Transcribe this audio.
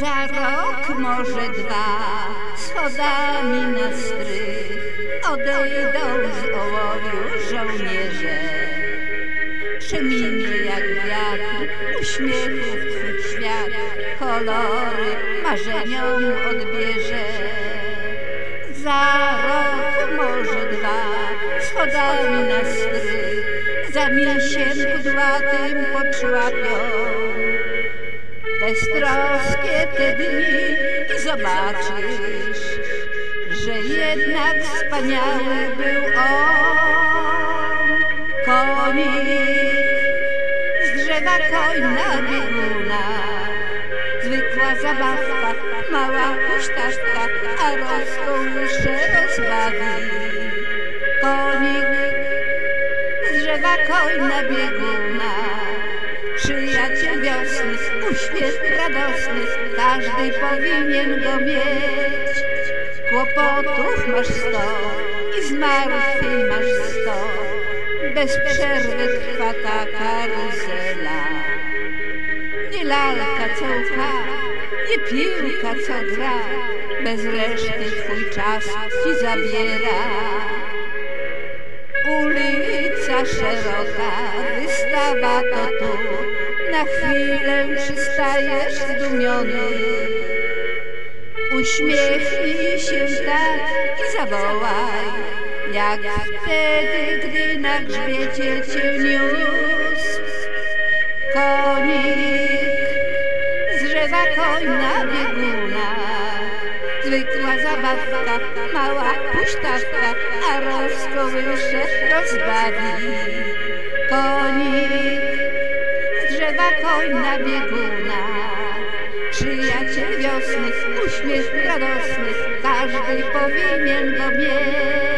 Za rok, może dwa, schodami na strych odejdą z ołowiu żołnierze. Przeminie jak wiatr uśmiechów twych świat, kolory marzeniom odbierze. Za rok, może dwa, schodami na strych, za misiem kudłatym poczłapią. Beztroskie te dni i zobaczysz, że jednak wspaniały był on. Konik z drzewa kojna bieguna, zwykła zabawka, mała pusztaszka, a rozkołysze rozbawi. Konik z drzewa kojna bieguna, przyjaciel wiosny, uśmiech radosny, każdy powinien go mieć. Kłopotów masz sto i zmartwień masz sto, bez przerwy trwa ta karuzela. Nie lalka co łka, nie piłka co gra, bez reszty twój czas ci zabiera. Ulica szeroka, wystawa to tu, na chwilę przystajesz zdumiony. Uśmiechnij się tak i zawołaj, jak wtedy, gdy na grzbiecie cię niósł. Konik z drzewa kojna bieguna, zwykła zabawka, mała pusztawka, a rozkołysze rozbawi. Konik z drzewa kojna bieguna, przyjaciel wiosny, uśmiech radosny, każdy powinien go mieć.